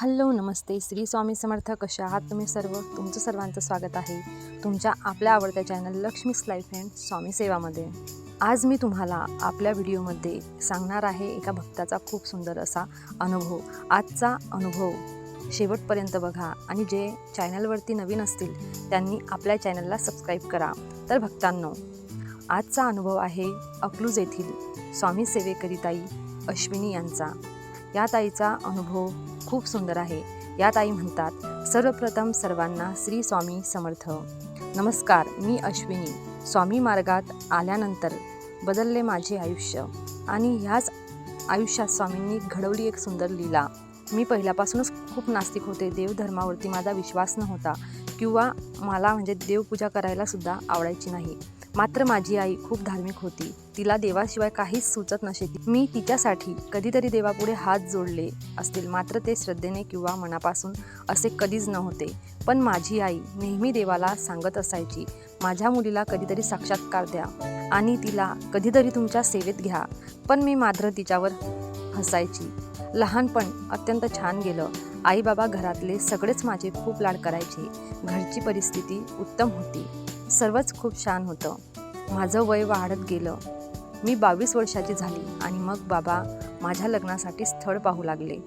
Hello नमस्ते. श्री स्वामी समर्थ कशा आहात तुम्ही सर्व? तुमचं सर्वांचं स्वागत आहे तुमच्या आपल्या आवडत्या channel Laxmi's life and Swami सेवामध्ये. आज मी तुम्हाला आपल्या व्हिडिओमध्ये सांगणार आहे एका भक्ताचा खूप सुंदर असा अनुभव. आजचा अनुभव शेवटपर्यंत बघा आणि जे चॅनलवरती नवीन असतील त्यांनी आपल्या चॅनलला सबस्क्राईब करा. तर भक्तांनो आजचा अनुभव आहे अकलूज येथील स्वामी सेवेकरिताई अश्विनी यांचा. या ताईचा अनुभव खूप सुंदर आहे. या ताई म्हणतात सर्वप्रथम सर्वांना श्री स्वामी समर्थ. नमस्कार मी अश्विनी. स्वामी मार्गात आल्यानंतर बदलले माझे आयुष्य आणि ह्याच आयुष्यात स्वामींनी घडवली एक सुंदर लीला. मी पहिल्यापासूनच खूप नास्तिक होते. देवधर्मावरती माझा विश्वास नव्हता किंवा मला म्हणजे देवपूजा करायलासुद्धा आवडायची नाही. मात्र माझी आई खूप धार्मिक होती. तिला देवाशिवाय काहीच सुचत नसे मी तिच्यासाठी कधीतरी देवापुढे हात जोडले असतील मात्र ते श्रद्धेने किंवा मनापासून असे कधीच नव्हते. पण माझी आई नेहमी देवाला सांगत असायची माझ्या मुलीला कधीतरी साक्षात्कार द्या आणि तिला कधीतरी तुमच्या सेवेत घ्या. पण मी मात्र तिच्यावर हसायची. लहानपण अत्यंत छान गेलं. आई बाबा घरातले सगळेच माझे खूप लाड करायचे. घरची परिस्थिती उत्तम होती. सर्वच खूप छान होतं. माझं वय वाढत गेलं. मी बावीस वर्षाची झाली आणि मग बाबा माझ्या लग्नासाठी स्थळ पाहू लागले.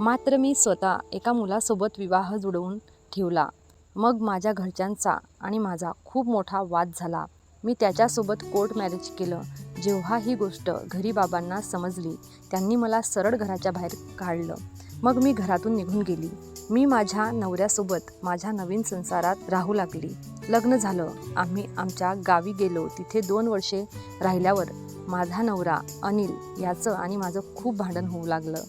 मात्र मी स्वतः एका मुलासोबत विवाह जुळवून ठेवला. मग माझ्या घरच्यांचा आणि माझा खूप मोठा वाद झाला. मी त्याच्यासोबत कोर्ट मॅरेज केलं. जेव्हा ही गोष्ट घरी बाबांना समजली त्यांनी मला सरळ घराच्या बाहेर काढलं. मग मी घरातून निघून गेली. मी माझ्या नवऱ्यासोबत माझ्या नवीन संसारात राहू लागली. लग्न झालं. आम्ही आमच्या गावी गेलो. तिथे दोन वर्षे राहिल्यावर माझा नवरा अनिल याचं आणि माझं खूप भांडण होऊ लागलं.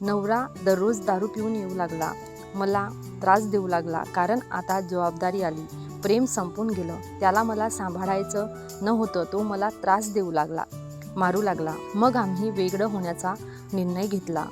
नवरा दररोज दारू पिऊन येऊ लागला. मला त्रास देऊ लागला. कारण आता जबाबदारी आली. प्रेम संपून गेलं. त्याला मला सांभाळायचं न होतं तो मला त्रास देऊ लागला मारू लागला. मग आम्ही वेगळं होण्याचा निर्णय घेतला.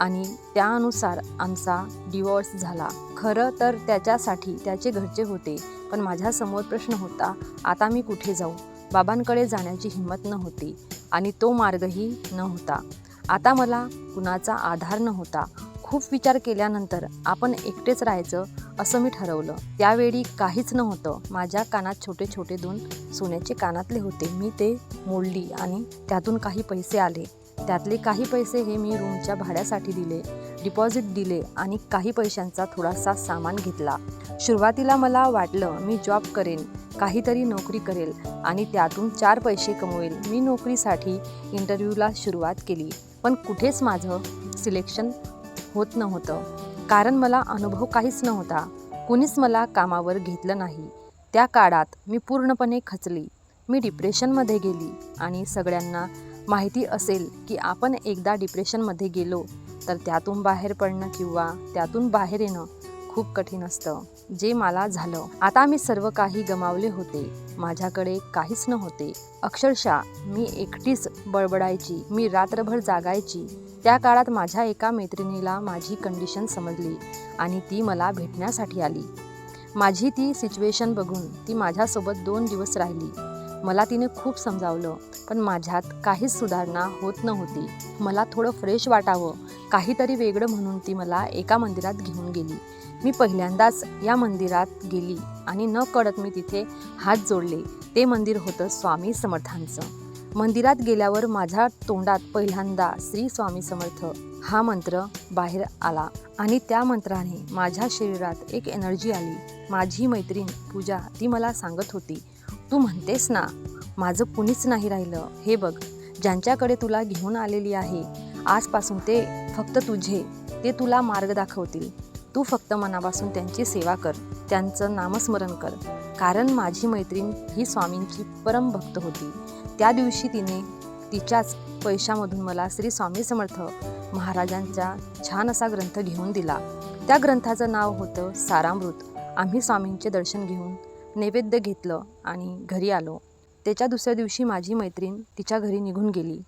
आणि त्यानुसार आमचा डिवॉर्स झाला. खरं तर त्याच्यासाठी त्याचे घरचे होते पण माझ्यासमोर प्रश्न होता आता मी कुठे जाऊ? बाबांकडे जाण्याची हिंमत नव्हती आणि तो मार्गही नव्हता. आता मला कुणाचा आधार नव्हता. खूप विचार केल्यानंतर आपण एकटेच राहायचं असं मी ठरवलं. त्यावेळी काहीच नव्हतं. माझ्या कानात छोटे छोटे दोन सोन्याचे कानातले होते. मी ते मोडली आणि त्यातून काही पैसे आले. त्यातले काही पैसे हे मी रूमच्या भाड्यासाठी दिले डिपॉझिट दिले आणि काही पैशांचा थोडासा सामान घेतला. सुरुवातीला मला वाटलं मी जॉब करेन काहीतरी नोकरी करेल आणि त्यातून चार पैसे कमवेल. मी नोकरीसाठी इंटरव्ह्यूला सुरुवात केली पण कुठेच माझं सिलेक्शन होत नव्हतं. कारण मला अनुभव काहीच नव्हता. कुणीच मला कामावर घेतलं नाही. त्या काळात मी पूर्णपणे खचली. मी डिप्रेशनमध्ये गेली आणि सगळ्यांना माहिती असेल की आपण एकदा डिप्रेशनमध्ये गेलो तर त्यातून बाहेर पडणं किंवा त्यातून बाहेर येणं खूप कठीण असतं जे मला झालं. आता मी सर्व काही गमावले होते. माझ्याकडे काहीच नव्हते. अक्षरशः मी एकटीच बडबडायची मी रात्रभर जागायची. त्या काळात माझ्या एका मैत्रिणीला माझी कंडिशन समजली आणि ती मला भेटण्यासाठी आली. माझी ती सिच्युएशन बघून ती माझ्यासोबत दोन दिवस राहिली. मला तिने खूप समजावलं पण माझ्यात काहीच सुधारणा होत नव्हती. मला थोडं फ्रेश वाटावं. काहीतरी वेगळं म्हणून ती मला एका मंदिरात घेऊन गेली. मी पहिल्यांदाच या मंदिरात गेली आणि न कळत मी तिथे हात जोडले. ते मंदिर होतं स्वामी समर्थांचं. मंदिरात गेल्यावर माझ्या तोंडात पहिल्यांदा श्री स्वामी समर्थ हा मंत्र बाहेर आला आणि त्या मंत्राने माझ्या शरीरात एक एनर्जी आली. माझी मैत्रीण पूजा ती मला सांगत होती. तू म्हणतेस ना माझं कुणीच नाही राहिलं. हे बघ ज्यांच्याकडे तुला घेऊन आलेली आहे आजपासून ते फक्त तुझे ते तुला मार्ग दाखवतील. तू फक्त मनापासून त्यांची सेवा कर त्यांचं नामस्मरण कर. कारण माझी मैत्रीण ही स्वामींची परम भक्त होती. त्या दिवशी तिने तिच्याच पैशामधून मला श्री स्वामी समर्थ महाराजांचा छान असा ग्रंथ घेऊन दिला. त्या ग्रंथाचं नाव होतं सारामृत. आम्ही स्वामींचे दर्शन घेऊन नैवेद्य घेतलं आणि घरी आलो. त्याच्या दुसऱ्या दिवशी माझी मैत्रीण तिच्या घरी निघून गेली.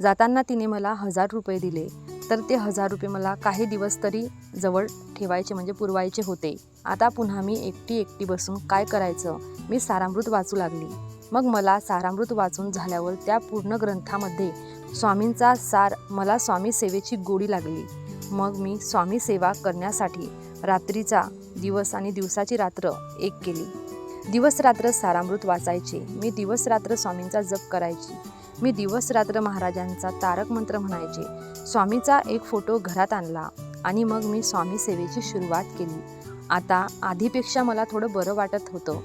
जाताना तिने मला हजार रुपये दिले. तर ते हजार रुपये मला काही दिवस तरी जवळ ठेवायचे म्हणजे पुरवायचे होते. आता पुन्हा मी एकटी एकटी बसून काय करायचं? मी सारामृत वाचू लागली. मग मला सारामृत वाचून झाल्यावर त्या पूर्ण ग्रंथामध्ये स्वामींचा सार मला स्वामी सेवेची गोडी लागली. मग मी स्वामी सेवा करण्यासाठी रात्रीचा दिवस आणि दिवसाची रात्र एक केली. दिवस रात्र सारामृत वाचायचे. मी दिवस रात्र स्वामींचा जप करायची. मी दिवस रात्र महाराजांचा तारक मंत्र म्हणायचे. स्वामीचा एक फोटो घरात आणला आणि मग मी स्वामी सेवेची सुरुवात केली. आता आधीपेक्षा मला थोडं बरं वाटत होतं.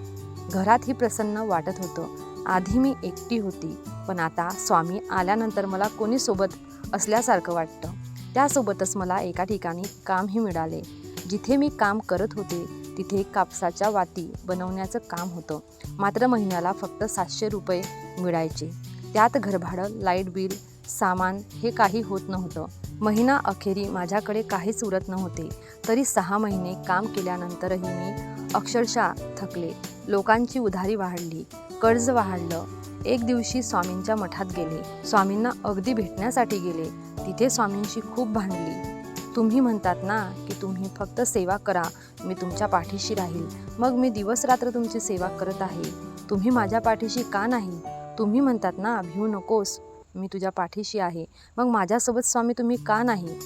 घरातही प्रसन्न वाटत होतं. आधी मी एकटी होती पण आता स्वामी आल्यानंतर मला कोणी सोबत असल्यासारखं वाटतं. त्यासोबतच मला एका ठिकाणी कामही मिळाले. जिथे मी काम करत होते तिथे कापसाच्या वाती बनवण्याचं काम होतं. मात्र महिन्याला फक्त सातशे रुपये मिळायचे. त्यात घरभाडं लाइट बिल सामान हे काही होत नव्हतं. महिना अखेरी माझ्याकडे काहीच उरत नव्हते. तरी सहा महिने काम केल्यानंतरही मी अक्षरशः थकले. लोकांची उधारी वाढली कर्ज वाढलं. एक दिवशी स्वामींच्या मठात गेले. स्वामींना अगदी भेटण्यासाठी गेले. तिथे स्वामींशी खूप भांडली. तुम्ही म्हणतात ना की तुम्ही फक्त सेवा करा मी तुमच्या पाठीशी राहील. मग मी दिवसरात्र तुमची सेवा करत आहे. तुम्ही माझ्या पाठीशी का नाही? तुम्ही म्हणतात ना भिवू नकोस मी तुझ्या पाठीशी आहे. मग माझ्यासोबत स्वामी तुम्ही का नाही?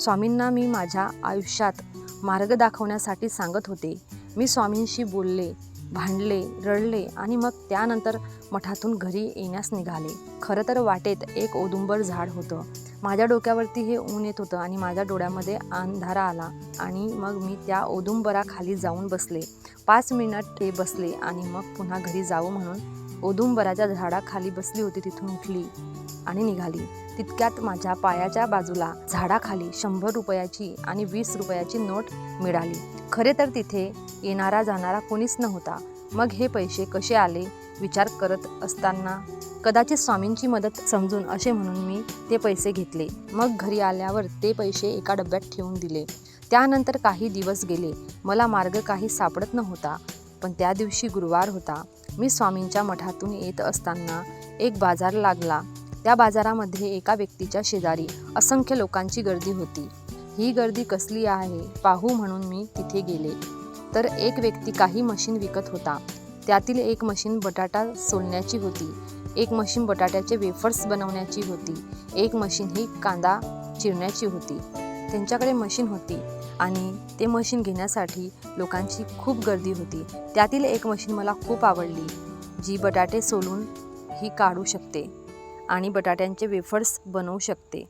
स्वामींना मी माझ्या आयुष्यात मार्ग दाखवण्यासाठी सांगत होते. मी स्वामींशी बोलले भांडले रडले आणि मग त्यानंतर मठातून घरी येण्यास निघाले. खरं तर वाटेत एक ओदुंबर झाड होतं. माझ्या डोक्यावरती हे ऊन येत होतं आणि माझ्या डोळ्यामध्ये अंधारा आला आणि मग मी त्या ओदुंबराखाली जाऊन बसले. पाच मिनिट ते बसले आणि मग पुन्हा घरी जावं म्हणून ओदुंबराच्या झाडाखाली बसली होती. तिथून उठली आणि निघाली. तितक्यात माझ्या पायाच्या बाजूला झाडाखाली शंभर रुपयाची आणि वीस रुपयाची नोट मिळाली. खरे तर तिथे येणारा जाणारा कोणीच नव्हता. मग हे पैसे कसे आले विचार करत असताना कदाचित स्वामींची मदत समजून असे म्हणून मी ते पैसे घेतले. मग घरी आल्यावर ते पैसे एका डब्यात ठेवून दिले. त्यानंतर काही दिवस गेले. मला मार्ग काही सापडत नव्हता पण त्या दिवशी गुरुवार होता. मी स्वामींच्या मठातून येत असताना एक बाजार लागला. त्या बाजारामध्ये एका व्यक्तीच्या शेजारी असंख्य लोकांची गर्दी होती. ही गर्दी कसली आहे पाहू म्हणून मी तिथे गेले. तर एक व्यक्ती काही मशीन विकत होता. त्यातील एक मशीन बटाटा सोलण्याची होती. एक मशीन बटाट्याचे वेफर्स बनवण्याची होती. एक मशीन ही कांदा चिरण्याची होती. त्यांच्याकडे मशीन होती आणि ते मशीन घेण्यासाठी लोकांची खूप गर्दी होती. त्यातील एक मशीन मला खूप आवडली जी बटाटे सोलून ही काढू शकते आणि बटाट्यांचे वेफर्स बनवू शकते.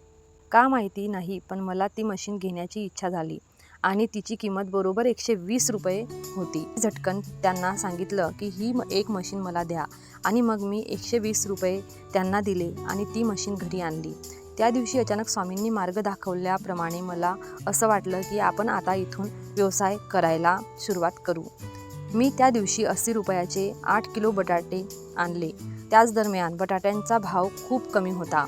का माहिती नाही पण मला ती मशीन घेण्याची इच्छा झाली. आणि तिची किंमत बरोबर एकशे वीस रुपये होती. झटकन त्यांना सांगितलं की ही म- एक मशीन मला द्या. आणि मग मी एकशे वीस रुपये त्यांना दिले आणि ती मशीन घरी आणली. त्या दिवशी अचानक स्वामींनी मार्ग दाखवल्याप्रमाणे मला असं वाटलं की आपण आता इथून व्यवसाय करायला सुरुवात करू. मी त्या दिवशी अस्सी रुपयाचे आठ किलो बटाटे आणले. त्याच दरम्यान बटाट्यांचा भाव खूप कमी होता.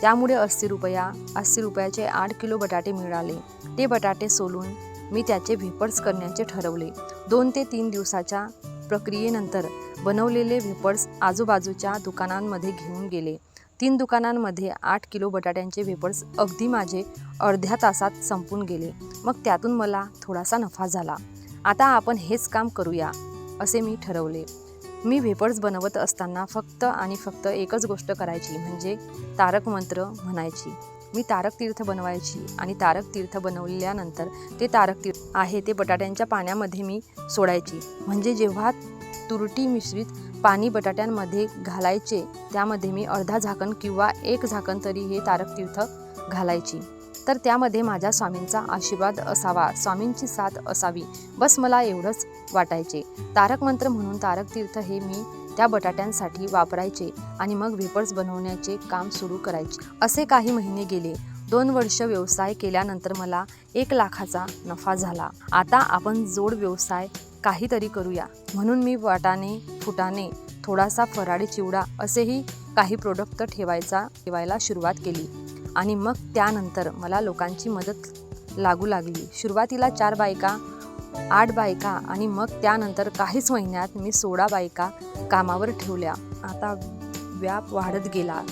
त्यामुळे अस्सी रुपया अस्सी रुपयाचे आठ किलो बटाटे मिळाले. ते बटाटे सोलून मी त्याचे व्हेपर्स करण्याचे ठरवले. दोन ते तीन दिवसाच्या प्रक्रियेनंतर बनवलेले व्हेपर्स आजूबाजूच्या दुकानांमध्ये घेऊन गेले. तीन दुकानांमध्ये आठ किलो बटाट्यांचे व्हेपर्स अगदी माझे अर्ध्या तासात संपून गेले. मग त्यातून मला थोडासा नफा झाला. आता आपण हेच काम करूया असे मी ठरवले. मी वेपर्स बनवत असताना फक्त आणि फक्त एकच गोष्ट करायची म्हणजे तारक मंत्र म्हणायची. मी तारक तीर्थ बनवायची आणि तारक तीर्थ बनवल्यानंतर ते तारक तीर्थ आहे ते बटाट्यांच्या पाण्यामध्ये मी सोडायची. म्हणजे जेव्हा तुरटी मिश्रित पाणी बटाट्यांमध्ये घालायचे त्यामध्ये मी अर्धा झाकण किंवा एक झाकण तरी हे तारक तीर्थ घालायची. तर त्यामध्ये माझ्या स्वामींचा आशीर्वाद असावा. स्वामींची साथ असावी. बस मला एवढंच वाटायचे. तारक मंत्र म्हणून तारक तीर्थ हे मी त्या बटाट्यांसाठी वापरायचे आणि मग वेपर्स बनवण्याचे काम सुरू करायचे. असे काही महिने गेले. दोन वर्ष व्यवसाय केल्यानंतर मला एक लाखाचा नफा झाला. आता आपण जोड व्यवसाय काहीतरी करूया. म्हणून मी वाटाने फुटाने थोडासा फराळी चिवडा असेही काही प्रोडक्ट ठेवायचा ठेवायला सुरुवात केली. आणि मग त्यानंतर मला लोकांची मदत लागू लागली. सुरुवातीला चार बायका आठ बायका आणि मग त्यानंतर काहीच महिन्यात मी सोळा बायका कामावर ठेवल्या. आता व्याप वाढत गेला.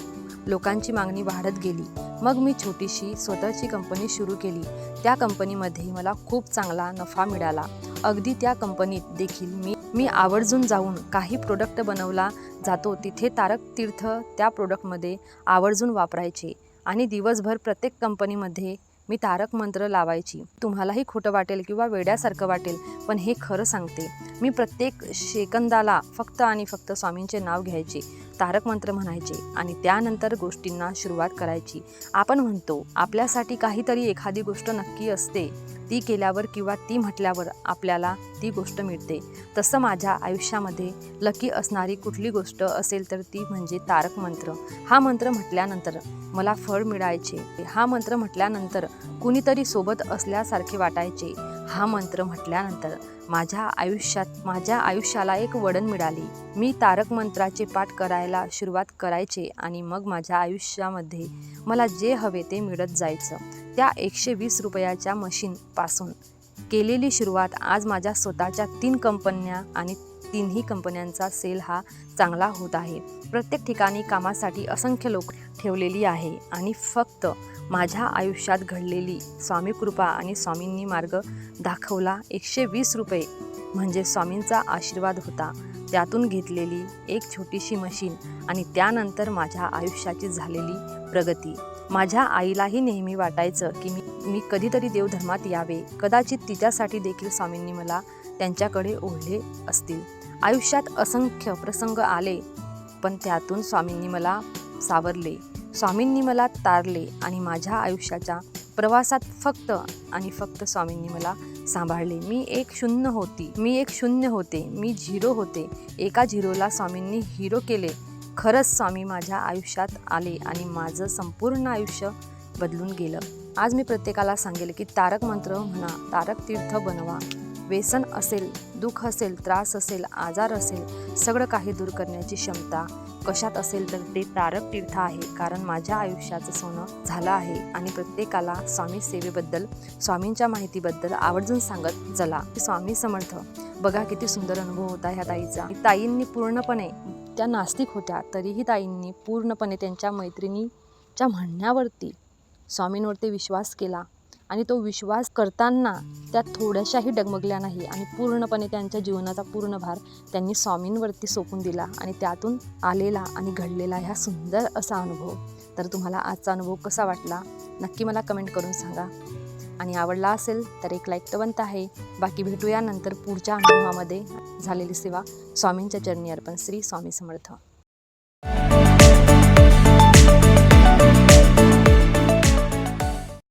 लोकांची मागणी वाढत गेली. मग मी छोटीशी स्वतःची कंपनी सुरू केली. त्या कंपनीमध्ये मला खूप चांगला नफा मिळाला. अगदी त्या कंपनीत देखील मी मी आवर्जून जाऊन काही प्रोडक्ट बनवला जातो. तिथे तारक तीर्थ त्या प्रोडक्टमध्ये आवर्जून वापरायचे. आणि दिवसभर प्रत्येक कंपनीमध्ये मी तारक मंत्र लावायची. तुम्हालाही खोटं वाटेल किंवा वेड्यासारखं वाटेल पण हे खरं सांगते. मी प्रत्येक शेकंदाला फक्त आणि फक्त स्वामींचे नाव घ्यायचे तारक मंत्र म्हणायचे आणि त्यानंतर गोष्टींना सुरुवात करायची. आपण म्हणतो आपल्यासाठी काहीतरी एखादी गोष्ट नक्की असते. ती केल्यावर किंवा ती म्हटल्यावर आपल्याला ती गोष्ट मिळते. तसं माझ्या आयुष्यामध्ये लकी असणारी कुठली गोष्ट असेल तर ती म्हणजे तारक मंत्र. हा मंत्र म्हटल्यानंतर मला फळ मिळायचे. हा मंत्र म्हटल्यानंतर कुणीतरी सोबत असल्यासारखे वाटायचे. हा मंत्र म्हटल्यानंतर माझ्या आयुष्यात माझ्या आयुष्याला एक वडण मिळाली. मी तारक मंत्राचे पाठ करायला सुरुवात करायचे आणि मग माझ्या आयुष्यामध्ये मला जे हवे ते मिळत जायचं. त्या एकशे वीस रुपयाच्या मशीनपासून केलेली सुरुवात आज माझ्या स्वतःच्या तीन कंपन्या आणि तिन्ही कंपन्यांचा सेल हा चांगला होत आहे. प्रत्येक ठिकाणी कामासाठी असंख्य लोक ठेवलेली आहे आणि फक्त माझ्या आयुष्यात घडलेली स्वामी कृपा आणि स्वामींनी मार्ग दाखवला एकशे वीस रुपये. म्हणजे स्वामींचा आशीर्वाद होता. त्यातून घेतलेली एक छोटीशी मशीन आणि त्यानंतर माझ्या आयुष्याची झालेली प्रगती. माझ्या आईलाही नेहमी वाटायचं की मी मी कधीतरी देवधर्मात यावे. कदाचित तिच्यासाठी देखील स्वामींनी मला त्यांच्याकडे ओढले असतील. आयुष्यात असंख्य प्रसंग आले पण त्यातून स्वामींनी मला सावरले. स्वामींनी मला तारले आणि माझ्या आयुष्याच्या प्रवासात फक्त आणि फक्त स्वामींनी मला सांभाळले. मी एक शून्य होती. मी एक शून्य होते. मी झिरो होते. एका झिरोला स्वामींनी हिरो केले. खरंच स्वामी माझ्या आयुष्यात आले आणि माझं संपूर्ण आयुष्य बदलून गेलं. आज मी प्रत्येकाला सांगेल की तारक मंत्र म्हणा तारक तीर्थ बनवा. व्यसन असेल दुःख असेल त्रास असेल आजार असेल सगळं काही दूर करण्याची क्षमता कशात असेल तर ते तारक तीर्थ आहे. कारण माझ्या आयुष्याचं सोनं झालं आहे आणि प्रत्येकाला स्वामी सेवेबद्दल स्वामींच्या माहितीबद्दल आवर्जून सांगत चला. स्वामी समर्थ बघा किती सुंदर अनुभव होता ह्या ताईचा. ताईंनी पूर्णपणे त्या नास्तिक होत्या तरीही ताईंनी पूर्णपणे त्यांच्या मैत्रिणीच्या म्हणण्यावरती स्वामींवरती विश्वास केला. आणि तो विश्वास करताना त्या थोड्याशाही डगमगल्या नाही आणि पूर्णपणे त्यांच्या जीवनाचा पूर्ण भार त्यांनी स्वामींवरती सोपून दिला आणि त्यातून आलेला आणि घडलेला ह्या सुंदर असा अनुभव. तर तुम्हाला आजचा अनुभव कसा वाटला? नक्की मला कमेंट करून सांगा. आणि आवडला असेल तर एक लाईक तर बनत आहे. बाकी भेटूया नंतर पुढच्या अनुभवामध्ये. झालेली सेवा स्वामींच्या चरणी अर्पण श्री स्वामी समर्थ.